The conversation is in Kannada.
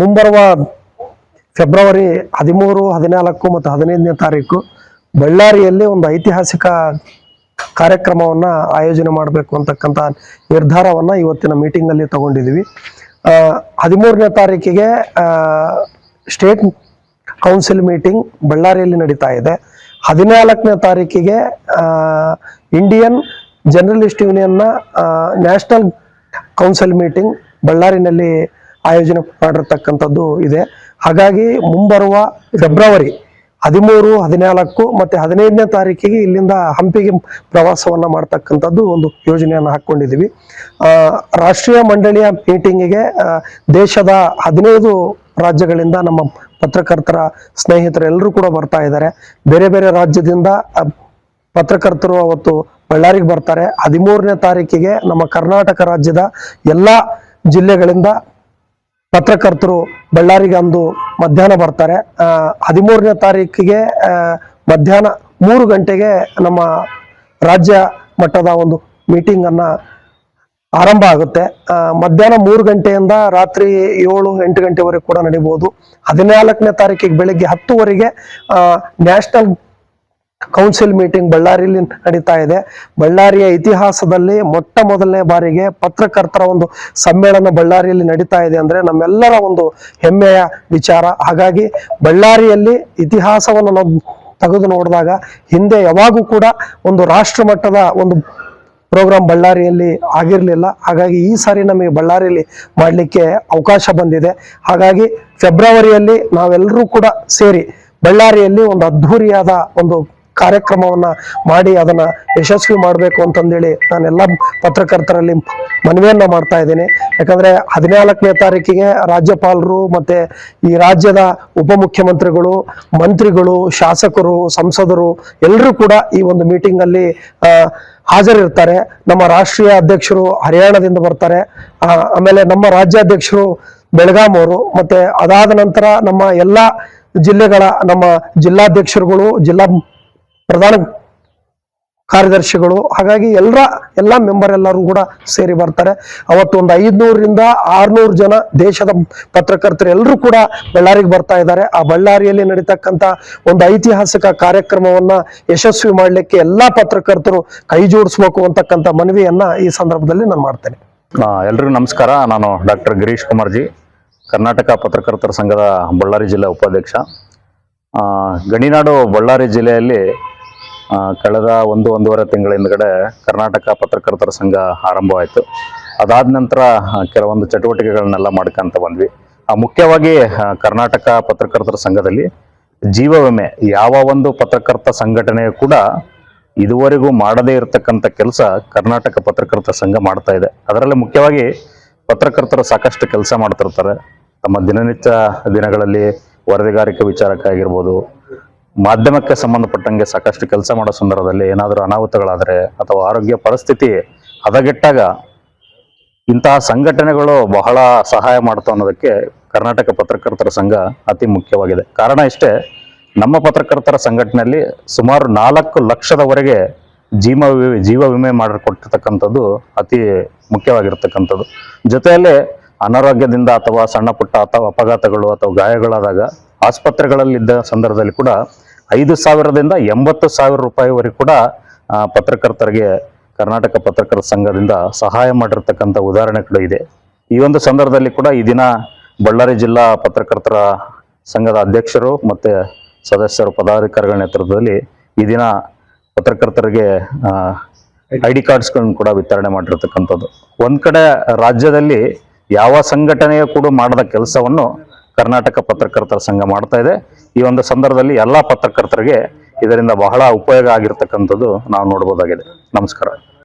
ಮುಂಬರುವ ಫೆಬ್ರವರಿ ಹದಿಮೂರು, ಹದಿನಾಲ್ಕು ಮತ್ತು ಹದಿನೈದನೇ ತಾರೀಕು ಬಳ್ಳಾರಿಯಲ್ಲಿ ಒಂದು ಐತಿಹಾಸಿಕ ಕಾರ್ಯಕ್ರಮವನ್ನ ಆಯೋಜನೆ ಮಾಡಬೇಕು ಅಂತಕ್ಕಂಥ ನಿರ್ಧಾರವನ್ನ ಇವತ್ತಿನ ಮೀಟಿಂಗ್ ಅಲ್ಲಿ ತಗೊಂಡಿದ್ದೀವಿ ಹದಿಮೂರನೇ ತಾರೀಕಿಗೆ ಸ್ಟೇಟ್ ಕೌನ್ಸಿಲ್ ಮೀಟಿಂಗ್ ಬಳ್ಳಾರಿಯಲ್ಲಿ ನಡೀತಾ ಇದೆ. ಹದಿನಾಲ್ಕನೇ ತಾರೀಕಿಗೆ ಇಂಡಿಯನ್ ಜರ್ನಲಿಸ್ಟ್ ಯೂನಿಯನ್ನ ನ್ಯಾಷನಲ್ ಕೌನ್ಸಿಲ್ ಮೀಟಿಂಗ್ ಬಳ್ಳಾರಿನಲ್ಲಿ ಆಯೋಜನೆ ಮಾಡಿರ್ತಕ್ಕಂಥದ್ದು ಇದೆ. ಹಾಗಾಗಿ ಮುಂಬರುವ ಫೆಬ್ರವರಿ ಹದಿಮೂರು, ಹದಿನಾಲ್ಕು ಮತ್ತೆ ಹದಿನೈದನೇ ತಾರೀಕಿಗೆ ಇಲ್ಲಿಂದ ಹಂಪಿಗೆ ಪ್ರವಾಸವನ್ನ ಮಾಡ್ತಕ್ಕಂಥದ್ದು ಒಂದು ಯೋಜನೆಯನ್ನು ಹಾಕೊಂಡಿದ್ದೀವಿ ರಾಷ್ಟ್ರೀಯ ಮಂಡಳಿಯ ಮೀಟಿಂಗಿಗೆ ದೇಶದ ಹದಿನೈದು ರಾಜ್ಯಗಳಿಂದ ನಮ್ಮ ಪತ್ರಕರ್ತರ ಸ್ನೇಹಿತರು ಎಲ್ಲರೂ ಕೂಡ ಬರ್ತಾ ಇದ್ದಾರೆ. ಬೇರೆ ಬೇರೆ ರಾಜ್ಯದಿಂದ ಪತ್ರಕರ್ತರು ಅವತ್ತು ಬಳ್ಳಾರಿಗೆ ಬರ್ತಾರೆ. ಹದಿಮೂರನೇ ತಾರೀಕಿಗೆ ನಮ್ಮ ಕರ್ನಾಟಕ ರಾಜ್ಯದ ಎಲ್ಲ ಜಿಲ್ಲೆಗಳಿಂದ ಪತ್ರಕರ್ತರು ಬಳ್ಳಾರಿಗೆ ಅಂದು ಮಧ್ಯಾಹ್ನ ಬರ್ತಾರೆ. ಹದಿಮೂರನೇ ತಾರೀಕಿಗೆ ಮಧ್ಯಾಹ್ನ ಮೂರು ಗಂಟೆಗೆ ನಮ್ಮ ರಾಜ್ಯ ಮಟ್ಟದ ಒಂದು ಮೀಟಿಂಗ್ ಅನ್ನ ಆರಂಭ ಆಗುತ್ತೆ. ಮಧ್ಯಾಹ್ನ ಮೂರು ಗಂಟೆಯಿಂದ ರಾತ್ರಿ ಏಳು, ಎಂಟು ಗಂಟೆವರೆಗೆ ಕೂಡ ನಡೀಬಹುದು ಹದಿನಾಲ್ಕನೇ ತಾರೀಕಿಗೆ ಬೆಳಿಗ್ಗೆ ಹತ್ತುವರೆಗೆ ನ್ಯಾಷನಲ್ ಕೌನ್ಸಿಲ್ ಮೀಟಿಂಗ್ ಬಳ್ಳಾರಿಯಲ್ಲಿ ನಡೀತಾ ಇದೆ. ಬಳ್ಳಾರಿಯ ಇತಿಹಾಸದಲ್ಲಿ ಮೊಟ್ಟ ಮೊದಲನೇ ಬಾರಿಗೆ ಪತ್ರಕರ್ತರ ಒಂದು ಸಮ್ಮೇಳನ ಬಳ್ಳಾರಿಯಲ್ಲಿ ನಡೀತಾ ಇದೆ ಅಂದ್ರೆ ನಮ್ಮೆಲ್ಲರ ಒಂದು ಹೆಮ್ಮೆಯ ವಿಚಾರ. ಹಾಗಾಗಿ ಬಳ್ಳಾರಿಯಲ್ಲಿ ಇತಿಹಾಸವನ್ನು ನಾವು ತೆಗೆದು ನೋಡಿದಾಗ ಹಿಂದೆ ಯಾವಾಗೂ ಕೂಡ ಒಂದು ರಾಷ್ಟ್ರ ಮಟ್ಟದ ಒಂದು ಪ್ರೋಗ್ರಾಮ್ ಬಳ್ಳಾರಿಯಲ್ಲಿ ಆಗಿರಲಿಲ್ಲ. ಹಾಗಾಗಿ ಈ ಸಾರಿ ನಮಗೆ ಬಳ್ಳಾರಿಯಲ್ಲಿ ಮಾಡಲಿಕ್ಕೆ ಅವಕಾಶ ಬಂದಿದೆ. ಹಾಗಾಗಿ ಫೆಬ್ರವರಿಯಲ್ಲಿ ನಾವೆಲ್ಲರೂ ಕೂಡ ಸೇರಿ ಬಳ್ಳಾರಿಯಲ್ಲಿ ಒಂದು ಅದ್ಧೂರಿಯಾದ ಒಂದು ಕಾರ್ಯಕ್ರಮವನ್ನ ಮಾಡಿ ಅದನ್ನ ಯಶಸ್ವಿ ಮಾಡಬೇಕು ಅಂತಂದೇಳಿ ನಾನೆಲ್ಲ ಪತ್ರಕರ್ತರಲ್ಲಿ ಮನವಿಯನ್ನ ಮಾಡ್ತಾ ಇದ್ದೀನಿ. ಯಾಕಂದ್ರೆ ಹದಿನಾಲ್ಕನೇ ತಾರೀಕಿಗೆ ರಾಜ್ಯಪಾಲರು ಮತ್ತೆ ಈ ರಾಜ್ಯದ ಉಪಮುಖ್ಯಮಂತ್ರಿಗಳು, ಮಂತ್ರಿಗಳು, ಶಾಸಕರು, ಸಂಸದರು ಎಲ್ಲರೂ ಕೂಡ ಈ ಒಂದು ಮೀಟಿಂಗ್ ಅಲ್ಲಿ ಹಾಜರಿರ್ತಾರೆ. ನಮ್ಮ ರಾಷ್ಟ್ರೀಯ ಅಧ್ಯಕ್ಷರು ಹರಿಯಾಣದಿಂದ ಬರ್ತಾರೆ. ಆಮೇಲೆ ನಮ್ಮ ರಾಜ್ಯಾಧ್ಯಕ್ಷರು ಬೆಳಗಾಂ ಅವರು ಮತ್ತೆ ಅದಾದ ನಂತರ ನಮ್ಮ ಎಲ್ಲ ಜಿಲ್ಲೆಗಳ ನಮ್ಮ ಜಿಲ್ಲಾಧ್ಯಕ್ಷರುಗಳು, ಜಿಲ್ಲಾ ಪ್ರಧಾನ ಕಾರ್ಯದರ್ಶಿಗಳು, ಹಾಗಾಗಿ ಎಲ್ಲರ, ಎಲ್ಲ ಮೆಂಬರ್ ಎಲ್ಲರೂ ಕೂಡ ಸೇರಿ ಬರ್ತಾರೆ. ಅವತ್ತು ಒಂದು ಐದ್ನೂರರಿಂದ ಆರ್ನೂರು ಜನ ದೇಶದ ಪತ್ರಕರ್ತರು ಎಲ್ಲರೂ ಕೂಡ ಬಳ್ಳಾರಿಗೆ ಬರ್ತಾ ಇದ್ದಾರೆ. ಆ ಬಳ್ಳಾರಿಯಲ್ಲಿ ನಡೀತಕ್ಕಂಥ ಒಂದು ಐತಿಹಾಸಿಕ ಕಾರ್ಯಕ್ರಮವನ್ನ ಯಶಸ್ವಿ ಮಾಡಲಿಕ್ಕೆ ಎಲ್ಲಾ ಪತ್ರಕರ್ತರು ಕೈ ಜೋಡಿಸ್ಬೇಕು ಅಂತಕ್ಕಂಥ ಮನವಿಯನ್ನ ಈ ಸಂದರ್ಭದಲ್ಲಿ ನಾನು ಮಾಡ್ತೇನೆ. ಎಲ್ರಿಗೂ ನಮಸ್ಕಾರ. ನಾನು ಡಾಕ್ಟರ್ ಗಿರೀಶ್ ಕುಮಾರ್ಜಿ, ಕರ್ನಾಟಕ ಪತ್ರಕರ್ತರ ಸಂಘದ ಬಳ್ಳಾರಿ ಜಿಲ್ಲಾ ಉಪಾಧ್ಯಕ್ಷ. ಗಣಿನಾಡು ಬಳ್ಳಾರಿ ಜಿಲ್ಲೆಯಲ್ಲಿ ಕಳೆದ ಒಂದು ಒಂದೂವರೆ ತಿಂಗಳ ಹಿಂದ್ಗಡೆ ಕರ್ನಾಟಕ ಪತ್ರಕರ್ತರ ಸಂಘ ಆರಂಭವಾಯಿತು. ಅದಾದ ನಂತರ ಕೆಲವೊಂದು ಚಟುವಟಿಕೆಗಳನ್ನೆಲ್ಲ ಮಾಡ್ಕೊಂತ ಬಂದ್ವಿ. ಮುಖ್ಯವಾಗಿ ಕರ್ನಾಟಕ ಪತ್ರಕರ್ತರ ಸಂಘದಲ್ಲಿ ಜೀವ ವಿಮೆ, ಯಾವ ಒಂದು ಪತ್ರಕರ್ತ ಸಂಘಟನೆ ಕೂಡ ಇದುವರೆಗೂ ಮಾಡದೇ ಇರತಕ್ಕಂಥ ಕೆಲಸ ಕರ್ನಾಟಕ ಪತ್ರಕರ್ತರ ಸಂಘ ಮಾಡ್ತಾ ಇದೆ. ಅದರಲ್ಲಿ ಮುಖ್ಯವಾಗಿ ಪತ್ರಕರ್ತರು ಸಾಕಷ್ಟು ಕೆಲಸ ಮಾಡ್ತಿರ್ತಾರೆ. ತಮ್ಮ ದಿನನಿತ್ಯ ದಿನಗಳಲ್ಲಿ ವರದಿಗಾರಿಕೆ ವಿಚಾರಕ್ಕಾಗಿರ್ಬೋದು ಮಾಧ್ಯಮಕ್ಕೆ ಸಂಬಂಧಪಟ್ಟಂಗೆ ಸಾಕಷ್ಟು ಕೆಲಸ ಮಾಡೋ ಸಂದರ್ಭದಲ್ಲಿ ಏನಾದರೂ ಅನಾಹುತಗಳಾದರೆ ಅಥವಾ ಆರೋಗ್ಯ ಪರಿಸ್ಥಿತಿ ಹದಗೆಟ್ಟಾಗ ಇಂತಹ ಸಂಘಟನೆಗಳು ಬಹಳ ಸಹಾಯ ಮಾಡ್ತಾವ ಅನ್ನೋದಕ್ಕೆ ಕರ್ನಾಟಕ ಪತ್ರಕರ್ತರ ಸಂಘ ಅತಿ ಮುಖ್ಯವಾಗಿದೆ. ಕಾರಣ ಇಷ್ಟೇ, ನಮ್ಮ ಪತ್ರಕರ್ತರ ಸಂಘಟನೆಯಲ್ಲಿ ಸುಮಾರು ನಾಲ್ಕು ಲಕ್ಷದವರೆಗೆ ಜೀವ ವಿಮೆ ಜೀವ ವಿಮೆ ಮಾಡಿಕೊಟ್ಟಿರ್ತಕ್ಕಂಥದ್ದು ಅತಿ ಮುಖ್ಯವಾಗಿರ್ತಕ್ಕಂಥದ್ದು. ಜೊತೆಯಲ್ಲಿ ಅನಾರೋಗ್ಯದಿಂದ ಅಥವಾ ಸಣ್ಣ ಪುಟ್ಟ ಅಥವಾ ಅಪಘಾತಗಳು ಅಥವಾ ಗಾಯಗಳಾದಾಗ ಆಸ್ಪತ್ರೆಗಳಲ್ಲಿದ್ದ ಸಂದರ್ಭದಲ್ಲಿ ಕೂಡ ಐದು ಸಾವಿರದಿಂದ ಎಂಬತ್ತು ಸಾವಿರ ರೂಪಾಯಿವರೆಗೂ ಕೂಡ ಪತ್ರಕರ್ತರಿಗೆ, ಕರ್ನಾಟಕ ಪತ್ರಕರ್ತರ ಸಂಘದಿಂದ ಸಹಾಯ ಮಾಡಿರ್ತಕ್ಕಂಥ ಉದಾಹರಣೆಗಳು ಇದೆ. ಈ ಒಂದು ಸಂದರ್ಭದಲ್ಲಿ ಕೂಡ ಈ ದಿನ ಬಳ್ಳಾರಿ ಜಿಲ್ಲಾ ಪತ್ರಕರ್ತರ ಸಂಘದ ಅಧ್ಯಕ್ಷರು ಮತ್ತು ಸದಸ್ಯರು ಪದಾಧಿಕಾರಿಗಳ ನೇತೃತ್ವದಲ್ಲಿ ಈ ದಿನ ಪತ್ರಕರ್ತರಿಗೆ ಐ ಡಿ ಕಾರ್ಡ್ಸ್ಗಳನ್ನು ಕೂಡ ವಿತರಣೆ ಮಾಡಿರ್ತಕ್ಕಂಥದ್ದು. ಒಂದು ಕಡೆ ರಾಜ್ಯದಲ್ಲಿ ಯಾವ ಸಂಘಟನೆಯು ಕೂಡ ಮಾಡದ ಕೆಲಸವನ್ನು ಕರ್ನಾಟಕ ಪತ್ರಕರ್ತರ ಸಂಘ ಮಾಡ್ತಾ ಇದೆ. ಈ ಒಂದು ಸಂದರ್ಭದಲ್ಲಿ ಎಲ್ಲಾ ಪತ್ರಕರ್ತರಿಗೆ ಇದರಿಂದ ಬಹಳ ಉಪಯೋಗ ಆಗಿರ್ತಕ್ಕಂಥದ್ದು ನಾವು ನೋಡ್ಬೋದಾಗಿದೆ. ನಮಸ್ಕಾರ.